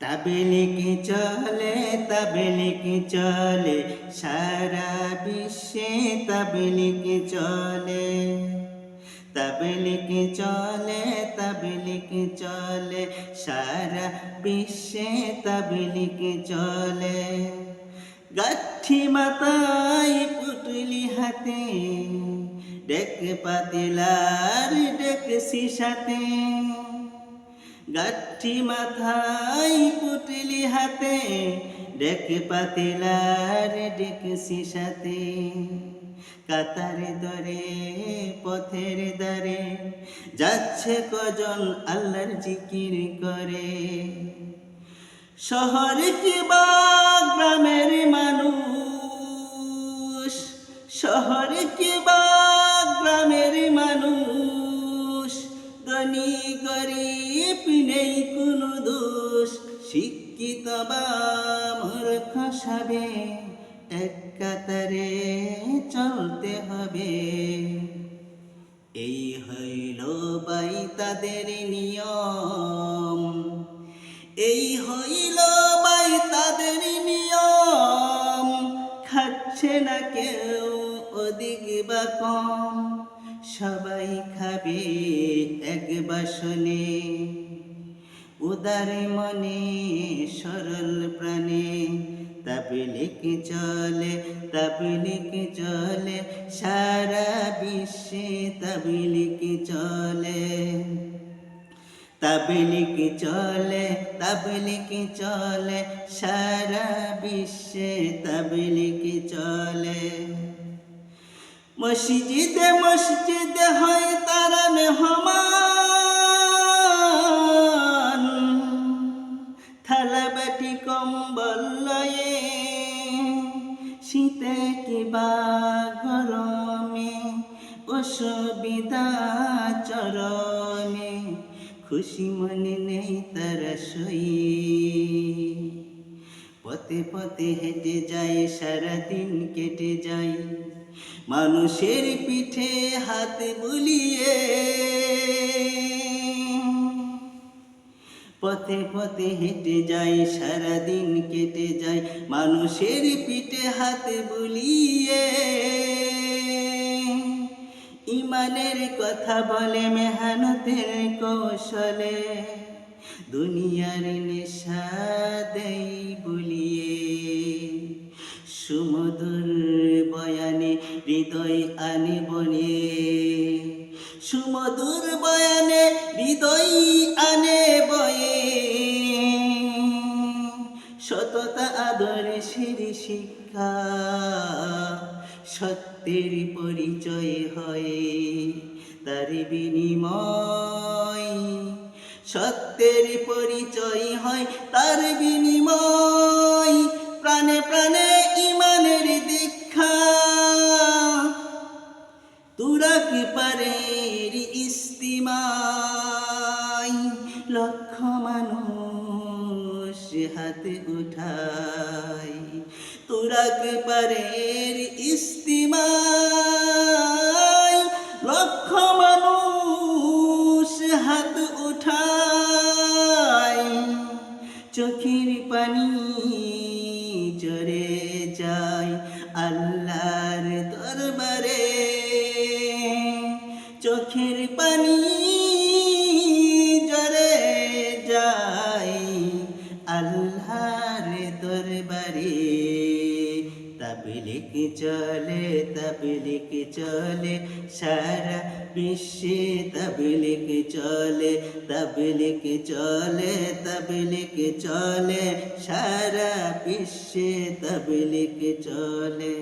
তাবেলিকে চলে তাবেলিকে চলে সারা বিশ্বে তাবেলিকে চলে তাবেলিকে চলে তাবেলিকে চলে সারা বিশ্বে তাবেলিকে চলে গাঠি মাথায় পুটলি হাতে ডেক পাতিলার ডেক সিসাতে গাঠি মাথায় পুটলি হাতে ডেক পাতিলার ডেক সিসাতে। কাতারে দরে, পথের দারে যাচ্ছে কজন আল্লাহর জিকির করে। শহর কি বা গ্রামের মানুষ গরিব নেই কোনো দোষ। শিক্ষিত বা মূর্খ সবে, এক কাতারে চলতে হবে। এই হইল বাই তাদের নিয়ম। এই হইল বাই তাদের নিয়ম। খাচ্ছে না কেউ, অধিক বা কম। সবাই খাবে, এক বাসনে। উদার মনে, সরল প্রাণে। তাবলিক চলে তাবলিক চলে, সারা বিশ্বে তাবলিক চলে। তাবলিক চলে তাবলিক চলে, সারা বিশ্বে তাবলিক চলে। মসজিদে মসজিদে হয় তারা মেহমান। থালা বাটি, কম্বল লয়ে শীতে কিবা গরমে, অসুবিধা চরমে, খুশি মনে নেই তারা সই পথে পথে হেঁটে যায় সারাদিন কেটে যায় মানুষের পিঠে হাত বুলিয়ে। পথে পথে হেঁটে যায় সারাদিন কেটে যায় মানুষের পিঠে হাত বুলিয়ে। ইমানের কথা বলে মেহানতের কৌশলে, দুনিয়ার নেশা হৃদয় আনে বনে। সুমধুর বয়ানে হৃদয় আনে বয়ে। সততা আদরে সিরি শিক্ষা, সত্যের পরিচয় হয় তার বিনিময়। সত্যের পরিচয় হয় তার বিনিময়। হাতে উঠাই। তোরা পারের পারে ইস্তিমাই লক্ষ মানুষ হাত উঠাই। চোখের পানি চরে যায় আল্লাহর চলে তবলিক চলে সারা বিশ্বে তবলিক চলে তবলিক চলে তবলিক চলে সারা বিশ্বে তবলিক চলে